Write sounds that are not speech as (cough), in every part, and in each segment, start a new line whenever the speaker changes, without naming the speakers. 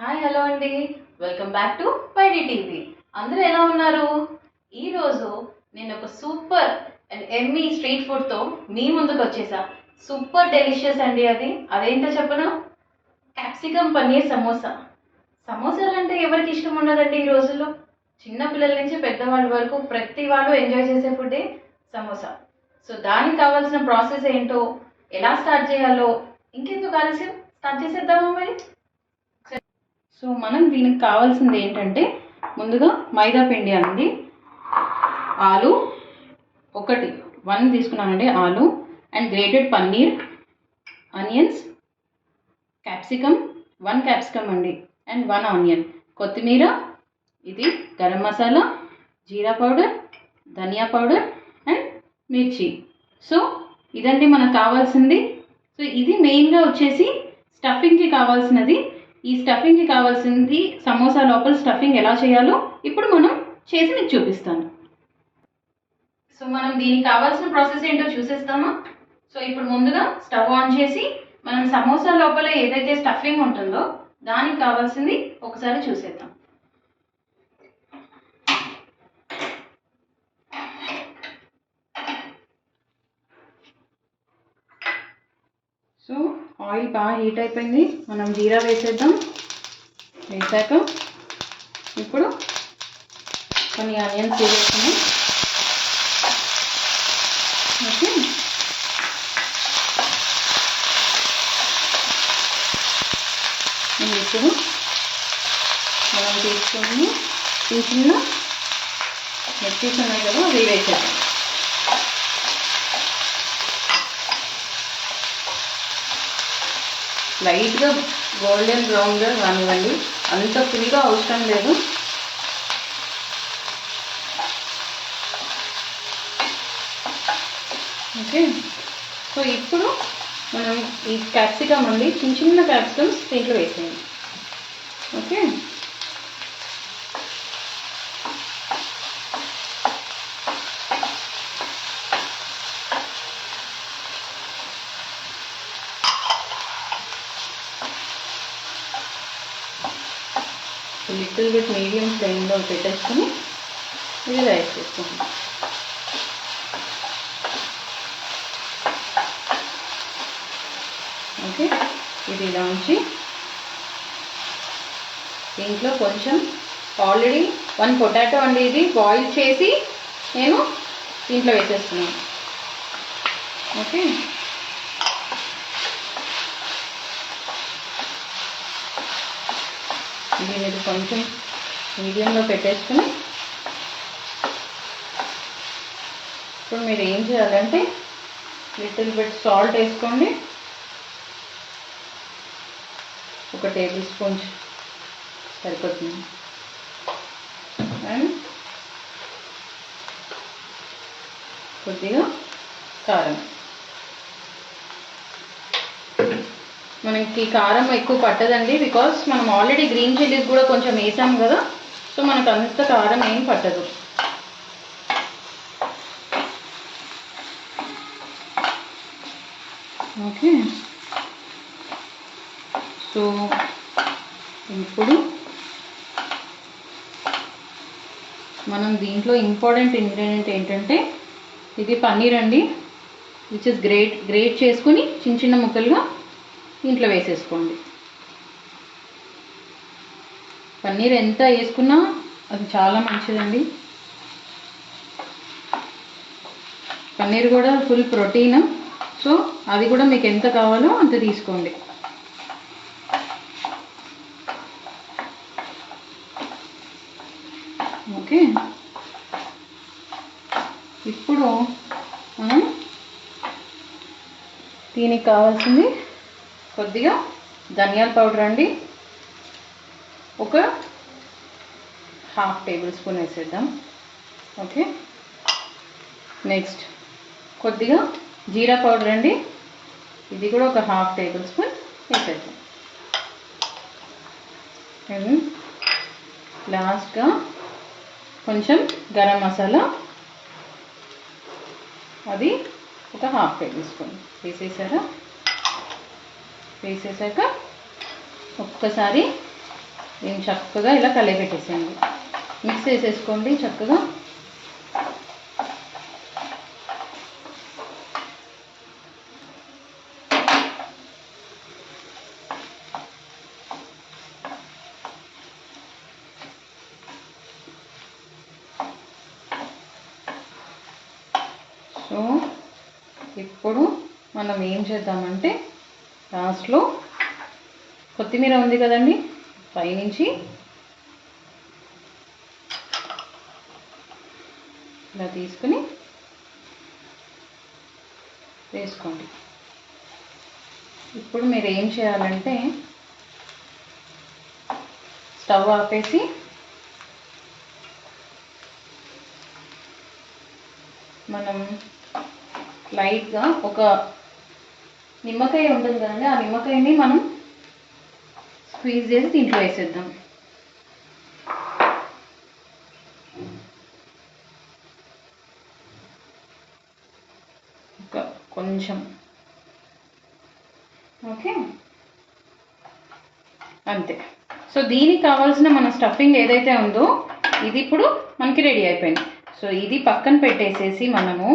Hi hello అండి. Welcome back to YD TV అందరూ ఎలా ఉన్నారు? ఈరోజు నేను ఒక సూపర్ అండ్ ఎమ్మీ స్ట్రీట్ ఫుడ్తో మీ ముందుకు వచ్చేసా. సూపర్ డెలిషియస్ అండి అది. అదేంటో చెప్పనా? క్యాప్సికమ్ పన్నీర్ సమోసా. సమోసాలు అంటే ఎవరికి ఇష్టం ఉండదండి ఈ రోజుల్లో? చిన్న పిల్లల నుంచి పెద్దవాళ్ళ వరకు ప్రతి వాళ్ళు ఎంజాయ్ చేసే ఫుడ్డే సమోసా. సో దానికి కావాల్సిన ప్రాసెస్ ఏంటో ఎలా స్టార్ట్ చేయాలో ఇంకెందుకు ఆలస్యం? స్టార్ట్ చేసేద్దామా మరి? సో మనం దీనికి కావాల్సింది ఏంటంటే ముందుగా మైదా పిండి అండి ఆలు ఒకటి. వన్ తీసుకున్నానండి aloo. And grated paneer onions capsicum one capsicum అండి. అండ్ వన్ ఆనియన్ కొత్తిమీర ఇది garam masala jeera powder dhaniya powder and mirchi. So ఇదండి మనకు కావాల్సింది. సో ఇది మెయిన్గా వచ్చేసి స్టఫింగ్కి కావాల్సినది. ఈ స్టఫింగ్కి కావాల్సింది సమోసా లోపల స్టఫింగ్ ఎలా చేయాలో ఇప్పుడు మనం చేసి మీకు చూపిస్తాను. సో మనం దీనికి కావాల్సిన ప్రాసెస్ ఏంటో చూసేస్తామా? సో ఇప్పుడు ముందుగా స్టవ్ ఆన్ చేసి మనం సమోసా లోపల ఏదైతే స్టఫింగ్ ఉంటుందో దానికి కావాల్సింది ఒకసారి చూసేద్దాం సో ఆయిల్ బాగా హీట్ అయిపోయింది. మనం జీరా వేసేద్దాం. వేసాక ఇప్పుడు కొన్ని ఆనియన్స్ వేసేస్తున్నాం ఓకే. ఇప్పుడు మనం తీసుకుని చిన్న చిన్న మిర్చీస్ ఉన్నాయి కదా అవి వేసేద్దాం. లైట్గా గోల్డెన్ బ్రౌన్గా కానివ్వండి. అంత ఫుల్గా అవసరం లేదు. ఓకే. సో ఇప్పుడు మనం ఈ క్యాప్సికమ్ అండి చిన్న చిన్న క్యాప్సికమ్స్ దీంట్లో వేసేయండి. ఓకే. లిటిల్ బిట్ మీడియం ఫ్లేమ్లో పెట్టేసుకొని ఇది రైస్ చేసుకుంటాం ఓకే ఇది ఇలా ఉంచి దీంట్లో కొంచెం ఆల్రెడీ వన్ పొటాటో అండి ఇది. బాయిల్ చేసి నేను దీంట్లో వేసేస్తున్నాను. ఓకే. ఇది మీరు కొంచెం మీడియంలో పెట్టేసుకుని ఇప్పుడు మీరు ఏం చేయాలంటే లిటిల్ బిట్ సాల్ట్ వేసుకోండి. ఒక టేబుల్ స్పూన్ సరిపోతుంది. అండ్ కొద్దిగా కారం. మనకి కారం ఎక్కువ పట్టదండి బికాస్ మనం ఆల్రెడీ గ్రీన్ చిల్లీస్ కూడా కొంచెం వేసాం కదా సో మనకు అంత కారం ఏం పట్టదు. ఓకే సో ఇప్పుడు మనం దీంట్లో ఇంపార్టెంట్ ఇంగ్రీడియంట్ ఏంటంటే ఇది పన్నీర్ అండి విచ్ ఇస్ గ్రేట్ గ్రేట్ చేసుకుని చిన్న చిన్న ముక్కలుగా దీంట్లో వేసేసుకోండి. పన్నీర్ ఎంత వేసుకున్నా అది చాలా మంచిదండి. పన్నీర్ కూడా ఫుల్ ప్రోటీన్. సో అది కూడా మీకు ఎంత కావాలో అంత తీసుకోండి. ఓకే. ఇప్పుడు మనం దీనికి కావాల్సింది కొద్దిగా ధనియాల పౌడర్ అండి. ఒక హాఫ్ టేబుల్ స్పూన్ వేసేద్దాం. ఓకే. నెక్స్ట్ కొద్దిగా జీరా పౌడర్ అండి. ఇది కూడా ఒక హాఫ్ టేబుల్ స్పూన్ వేసేద్దాం. లాస్ట్గా కొంచెం గరం మసాలా. అది ఒక హాఫ్ టేబుల్ స్పూన్ వేసేసారా? వేసేసాక ఒక్కసారి దీన్ని చక్కగా ఇలా కలిపెట్టేసేయండి. మిక్స్ చేసేసుకోండి చక్కగా. సో ఇప్పుడు మనం ఏం చేద్దామంటే లాస్ట్లో కొత్తిమీర ఉంది కదండి పైనుంచి. ఇలా తీసుకుని వేసుకోండి. ఇప్పుడు మీరు ఏం చేయాలంటే స్టవ్ ఆపేసి మనం లైట్గా ఒక నిమ్మకాయ ఉంటుంది కదండి ఆ నిమ్మకాయని మనం స్క్వీజ్ చేసి దీంట్లో వేసేద్దాం. కొంచెం. ఓకే? అంతే. సో దీనికి కావాల్సిన మన స్టఫింగ్ ఏదైతే ఉందో ఇది ఇప్పుడు మనకి రెడీ అయిపోయింది. సో ఇది పక్కన పెట్టేసేసి మనము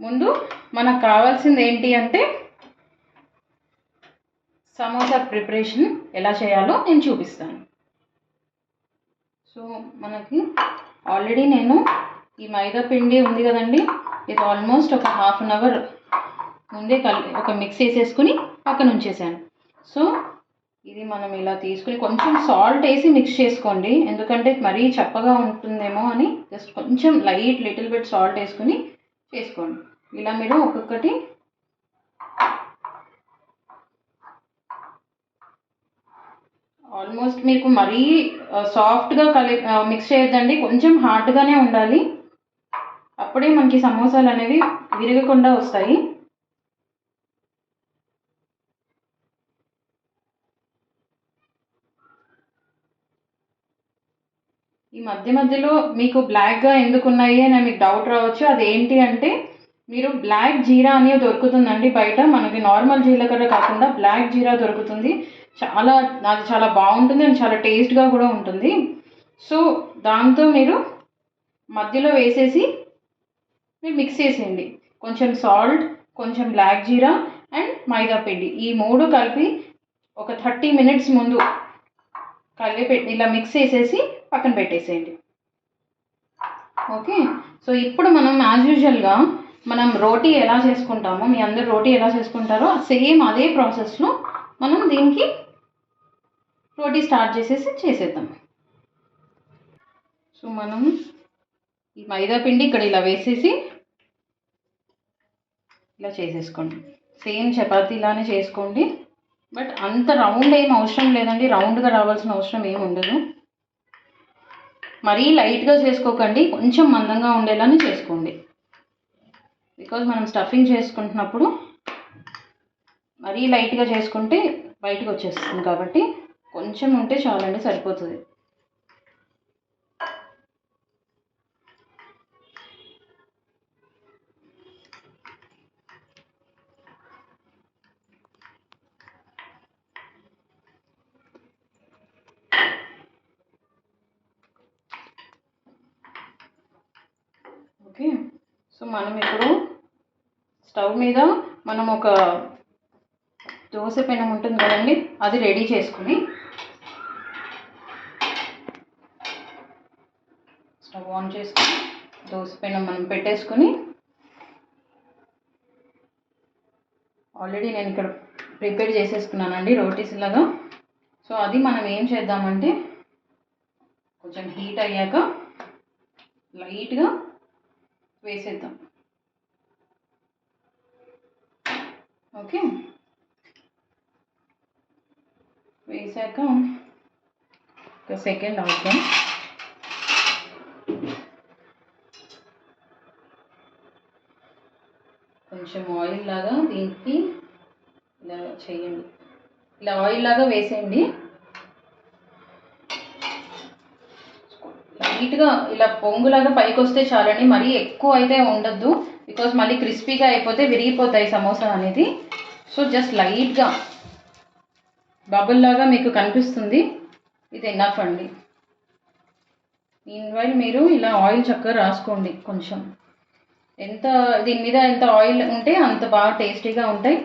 ముందు మనకు కావాల్సింది ఏంటి అంటే సమోసా ప్రిపరేషన్ ఎలా చేయాలో నేను చూపిస్తాను. సో మనకి ఆల్రెడీ నేను ఈ మైదా పిండి ఉంది కదండి ఇది ఆల్మోస్ట్ ఒక హాఫ్ అన్ అవర్ ముందే కలి ఒక మిక్స్ వేసేసుకుని పక్కన ఉంచేసాను సో ఇది మనం ఇలా తీసుకుని కొంచెం సాల్ట్ వేసి మిక్స్ చేసుకోండి ఎందుకంటే మరీ చప్పగా ఉంటుందేమో అని జస్ట్ కొంచెం లైట్ లిటిల్ బిట్ సాల్ట్ వేసుకుని చేసుకోండి. ఇలా మీరు ఒక్కొక్కటి ఆల్మోస్ట్ మీకు మరీ సాఫ్ట్గా కలి మిక్స్ చేయొద్దండి. కొంచెం హార్డ్గానే ఉండాలి. అప్పుడే మనకి సమోసాలు అనేవి విరగకుండా వస్తాయి. ఈ మధ్య మధ్యలో మీకు బ్లాక్గా ఎందుకున్నాయి అని మీకు డౌట్ రావచ్చు. అది ఏంటి అంటే మీరు బ్లాక్ జీరా అనేది దొరుకుతుందండి. బయట మనకి నార్మల్ జీలకర్ర కాకుండా బ్లాక్ జీరా దొరుకుతుంది. చాలా అది చాలా బాగుంటుంది అండ్ చాలా టేస్ట్గా కూడా ఉంటుంది. సో దాంతో మీరు మధ్యలో వేసేసి మీరు మిక్స్ చేసేయండి. కొంచెం సాల్ట్ కొంచెం బ్లాక్ జీరా అండ్ మైదా పిండి. ఈ మూడు కలిపి ఒక థర్టీ మినిట్స్ ముందు కలిపి ఇలా మిక్స్ చేసేసి పక్కన పెట్టేసేయండి. ఓకే? సో ఇప్పుడు మనం యాజ్ యూజువల్గా మనం రోటీ ఎలా చేసుకుంటామో మీ అందరు రోటీ ఎలా చేసుకుంటారో సేమ్ అదే ప్రాసెస్లో మనం దీనికి రోటీ స్టార్ట్ చేసేసి చేసేద్దాం. సో మనం ఈ మైదా పిండి ఇక్కడ ఇలా వేసేసి ఇలా చేసేసుకోండి. సేమ్ చపాతీలానే చేసుకోండి. బట్ అంత రౌండ్ ఏం అవసరం లేదండి. రౌండ్గా రావాల్సిన అవసరం ఏమి ఉండదు. మరీ లైట్గా చేసుకోకండి. కొంచెం మందంగా ఉండేలానే చేసుకోండి. బికాజ్ మనం స్టఫింగ్ చేసుకుంటున్నప్పుడు మరీ లైట్గా చేసుకుంటే బయటకు వచ్చేస్తుంది కాబట్టి కొంచెం ఉంటే చాలండి సరిపోతుంది. ఓకే సో మనం ఇప్పుడు స్టవ్ మీద మనం ఒక దోశ పెనం ఉంటుంది కదండి అది రెడీ చేసుకుని స్టవ్ ఆన్ చేసుకుని దోశ పెనం మనం పెట్టేసుకుని ఆల్రెడీ నేను ఇక్కడ ప్రిపేర్ చేసేసుకున్నానండి రోటీస్ లాగా. సో అది మనం ఏం చేద్దామంటే కొంచెం హీట్ అయ్యాక లైట్గా వేసేద్దాం. ఓకే? వేసాక ఒక సెకండ్ అవుతాం కొంచెం ఆయిల్ లాగా దీనికి ఇలా చేయండి. ఇలా ఆయిల్ లాగా వేసేయండి. లైట్గా ఇలా పొంగులాగా పైకి వస్తే చాలండి. మరీ ఎక్కువ అయితే ఉండద్దు. బికాజ్ మళ్ళీ క్రిస్పీగా అయిపోతే విరిగిపోతాయి సమోసా అనేది. సో జస్ట్ లైట్గా బబుల్ లాగా మీకు కనిపిస్తుంది. ఇది ఎనఫ్ అండి. మీన్వైల్ మీరు ఇలా ఆయిల్ చక్కగా రాసుకోండి కొంచెం. ఎంత దీని మీద ఎంత ఆయిల్ ఉంటే అంత బాగా టేస్టీగా ఉంటాయి.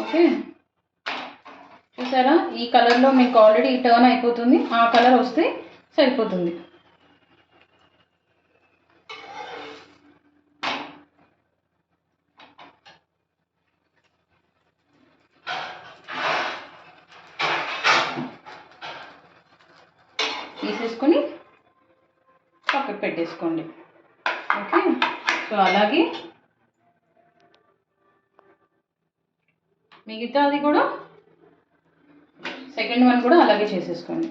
ఓకే. చూసారా? ఈ కలర్లో మీకు ఆల్రెడీ టర్న్ అయిపోతుంది. ఆ కలర్ వస్తే సరిపోతుంది. తీసేసుకొని పక్కకు పెట్టేసుకోండి. ఓకే. సో అలాగే. మిగతాది కూడా సెకండ్ వన్ కూడా అలాగే చేసేసుకోండి.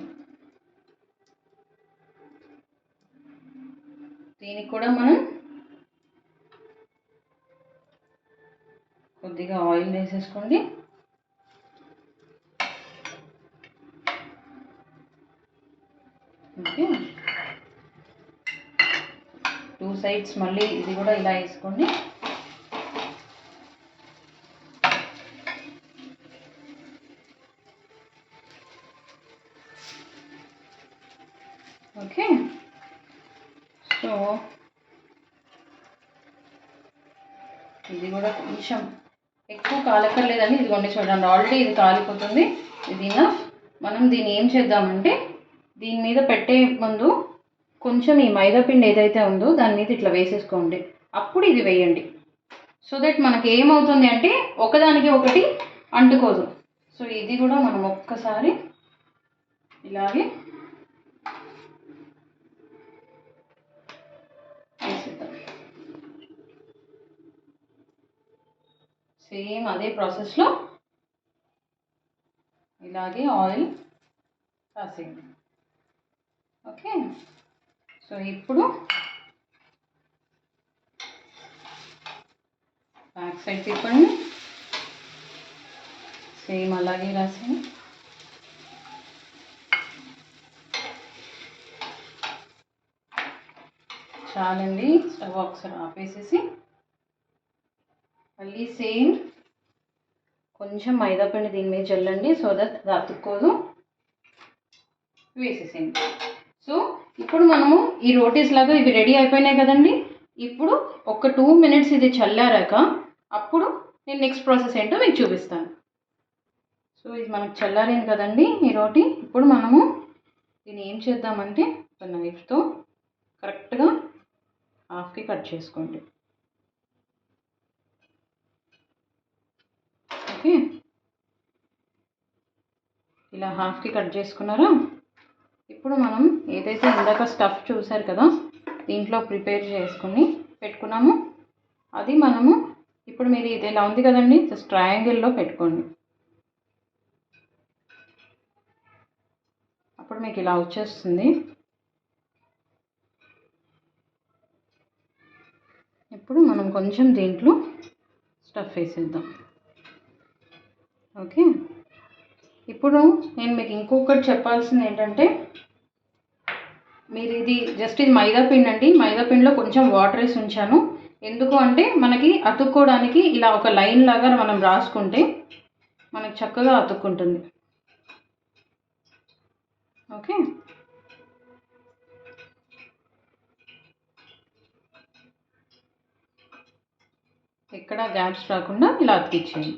దీనికి కూడా మనం కొద్దిగా ఆయిల్ వేసేసుకోండి ఓకే టూ సైడ్స్ మళ్ళీ ఇది కూడా ఇలా వేసుకోండి ఓకే? సో ఇది కూడా కొంచెం ఎక్కువ కాలక్కర్లేదని ఇదిగోండి చూడండి ఆల్రెడీ ఇది కాలిపోతుంది. ఇది మనం దీన్ని ఏం చేద్దామంటే దీని మీద పెట్టే ముందు కొంచెం ఈ మైదాపిండి ఏదైతే ఉందో దాని మీద ఇట్లా వేసేసుకోండి. అప్పుడు ఇది వేయండి. సో దట్ మనకి ఏమవుతుంది అంటే ఒకదానికి ఒకటి అంటుకోదు. సో ఇది కూడా మనం ఒక్కసారి ఇలాగే వేసేద్దాం. సేమ్ అదే ప్రాసెస్లో ఇలాగే ఆయిల్ రాసేయండి. ఓకే సో ఇప్పుడు బ్యాక్ సైడ్ తిప్పండి. సేమ్ అలాగే రాసాను చాలండి స్టవ్ ఒకసారి ఆపేసేసి మళ్ళీ సేమ్ కొంచెం మైదా పిండి దీని మీద చల్లండి సో దట్ అది అతుక్కోదు వేసేసేయండి. సో ఇప్పుడు మనము ఈ రోటీస్ లాగా ఇవి రెడీ అయిపోయినాయి కదండి. ఇప్పుడు ఒక టూ మినిట్స్ ఇది చల్లారాక అప్పుడు నేను నెక్స్ట్ ప్రాసెస్ ఏంటో మీకు చూపిస్తాను. సో ఇది మనకు చల్లారింది కదండి ఈ రోటీ. ఇప్పుడు మనము దీన్ని ఏం చేద్దామంటే ఒక నైఫ్తో కరెక్ట్గా హాఫ్కి కట్ చేసుకోండి. ఓకే? ఇలా హాఫ్కి కట్ చేసుకున్నారా? ఇప్పుడు మనం ఏదైతే ఇందాక స్టఫ్ చూసారు కదా దీంట్లో ప్రిపేర్ చేసుకుని పెట్టుకున్నాము. అది మనము ఇప్పుడు మీరు ఇది ఇలా ఉంది కదండి జస్ట్ ట్రయాంగిల్లో పెట్టుకోండి. అప్పుడు మీకు ఇలా వచ్చేస్తుంది. ఇప్పుడు మనం కొంచెం దీంట్లో స్టఫ్ వేసేద్దాం. ఓకే? ఇప్పుడు నేను మీకు ఇంకొకటి చెప్పాల్సింది ఏంటంటే మీరు ఇది జస్ట్ ఇది మైదా పిండి అండి. మైదా పిండిలో కొంచెం వాటర్ వేసి ఉంచాను. ఎందుకు అంటే మనకి అతుక్కోవడానికి ఇలా ఒక లైన్ లాగా మనం రాసుకుంటే మనకి చక్కగా అతుక్కుంటుంది. ఓకే? ఎక్కడ గ్యాప్స్ రాకుండా ఇలా అతికిచ్చేయండి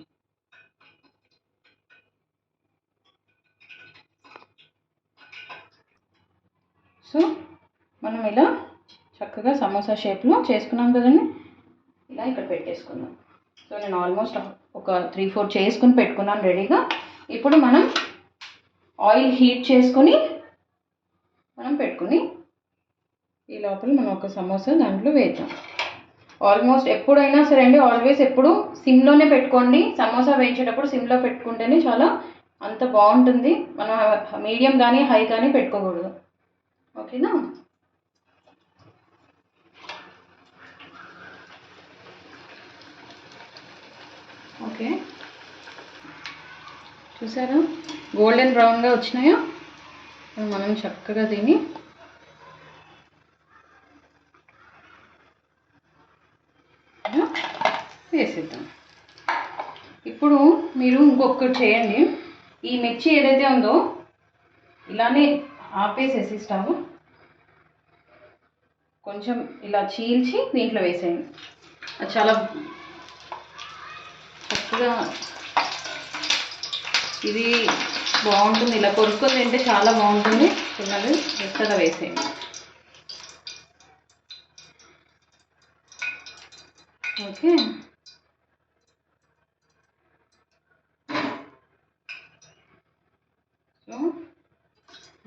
సో మనం ఇలా చక్కగా సమోసా షేప్లో చేసుకున్నాం కదండి. ఇలా ఇక్కడ పెట్టేసుకుందాం. సో నేను ఆల్మోస్ట్ ఒక త్రీ ఫోర్ చేసుకుని పెట్టుకున్నాను రెడీగా ఇప్పుడు మనం ఆయిల్ హీట్ చేసుకొని మనం పెట్టుకుని ఈ లోపల మనం ఒక సమోసా దాంట్లో వేద్దాం. ఆల్మోస్ట్ ఎప్పుడైనా సరే అండి ఆల్వేస్ ఎప్పుడు సిమ్లోనే పెట్టుకోండి. సమోసా వేయించేటప్పుడు సిమ్లో పెట్టుకుంటేనే చాలా అంత బాగుంటుంది. మనం మీడియం కానీ హై కానీ పెట్టుకోకూడదు. ఓకేనా ఓకే. చూసారా? గోల్డెన్ బ్రౌన్గా వచ్చినాయా? మనం చక్కగా దీన్ని వేసేద్దాం. ఇప్పుడు మీరు ఇంకొకటి చేయండి. ఈ మిర్చి ఏదైతే ఉందో ఇలానే ఆపేసేసి స్టవ్ కొంచెం ఇలా చీల్చి దీంట్లో వేసేయండి. అది చాలా చక్కగా ఇది బాగుంటుంది. ఇలా కొరుక్కొని తింటే చాలా బాగుంటుంది. పిల్లలు మెత్తగా వేసేయండి. ఓకే. సో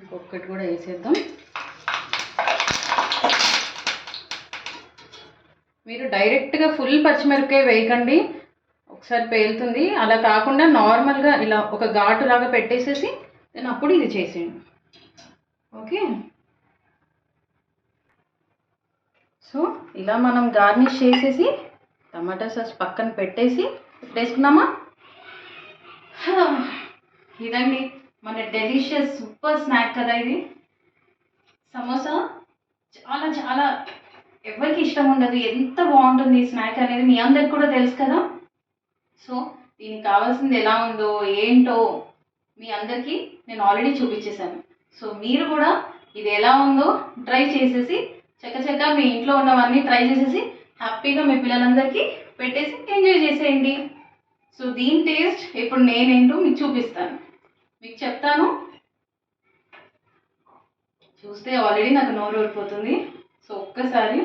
ఇంకొకటి కూడా వేసేద్దాం. మీరు డైరెక్ట్గా ఫుల్ పచ్చిమిరపకాయ వేయకండి. ఒకసారి పేలుతుంది. అలా కాకుండా నార్మల్గా ఇలా ఒక ఘాటు లాగా పెట్టేసేసి నేను అప్పుడు ఇది చేసేయండి. ఓకే? సో ఇలా మనం గార్నిష్ చేసేసి టమాటా సాస్ పక్కన పెట్టేసి వేసుకున్నామా (sighs) ఇదండి మన డెలిషియస్ సూపర్ స్నాక్ కదా ఇది. సమోసా చాలా చాలా ఎవరికి ఇష్టం ఉండదు. ఎంత బాగుంటుంది ఈ స్నాక్ అనేది మీ అందరికి కూడా తెలుసు కదా. సో దీనికి కావాల్సింది ఎలా ఉందో ఏంటో మీ అందరికీ నేను ఆల్రెడీ చూపించేశాను. సో మీరు కూడా ఇది ఎలా ఉందో ట్రై చేసేసి చక్కచక్క మీ ఇంట్లో ఉన్నవన్నీ ట్రై చేసేసి హ్యాపీగా మీ పిల్లలందరికీ పెట్టేసి ఎంజాయ్ చేసేయండి. సో దీని టేస్ట్ ఇప్పుడు నేనేంటో మీకు చూపిస్తాను. మీకు చెప్తాను. చూస్తే ఆల్రెడీ నాకు నోరు ఊరిపోతుంది. సో ఒక్కసారి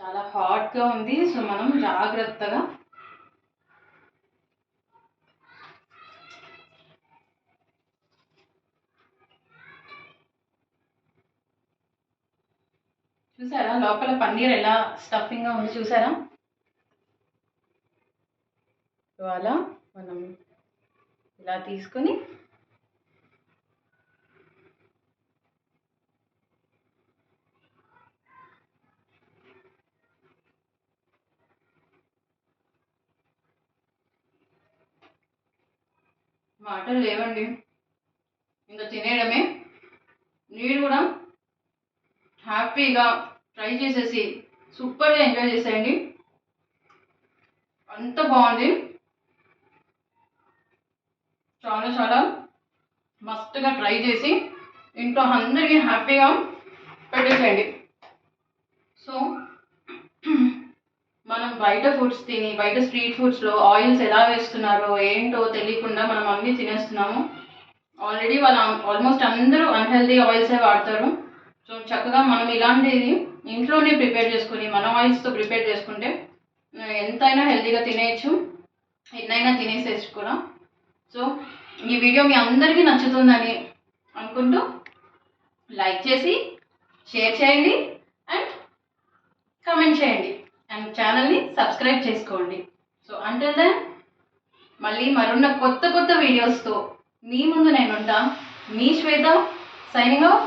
చాలా హాట్గా ఉంది. సో మనం జాగ్రత్తగా చూసారా? లోపల పన్నీర్ ఎలా స్టఫింగ్గా ఉంది చూసారా? ఇవాళ మనం ఇలా తీసుకొని మాటలు లేవండి. ఇంకా తినేయడమే. మీరు కూడా హ్యాపీగా ట్రై చేసేసి సూపర్గా ఎంజాయ్ చేసేయండి. అంత బాగుంది. చాలా చాలా మస్తుగా ట్రై చేసి ఇంట్లో అందరికీ హ్యాపీగా పెట్టేసేయండి. సో మనం బయట ఫుడ్స్ తిని బయట స్ట్రీట్ ఫుడ్స్లో ఆయిల్స్ ఎలా వేస్తున్నారో ఏంటో తెలియకుండా మనం అన్నీ తినేస్తున్నాము. ఆల్రెడీ వాళ్ళు ఆల్మోస్ట్ అందరూ అన్హెల్దీ ఆయిల్సే వాడతారు. సో చక్కగా మనం ఇలాంటిది ఇంట్లోనే ప్రిపేర్ చేసుకుని మన ఆయిల్స్తో ప్రిపేర్ చేసుకుంటే ఎంతైనా హెల్తీగా తినేయచ్చు. ఎన్నైనా తినేసేయచ్చు కూడా. సో ఈ వీడియో మీ అందరికీ నచ్చుతుందని అనుకుంటూ లైక్ చేసి షేర్ చేయండి అండ్ కమెంట్ చేయండి. అండ్ ఛానల్ని సబ్స్క్రైబ్ చేసుకోండి. సో అంటే దెన్ మళ్ళీ మరున్న కొత్త కొత్త వీడియోస్తో మీ ముందు నేను ఉంటా మీ శ్వేత సైనింగ్ ఆఫ్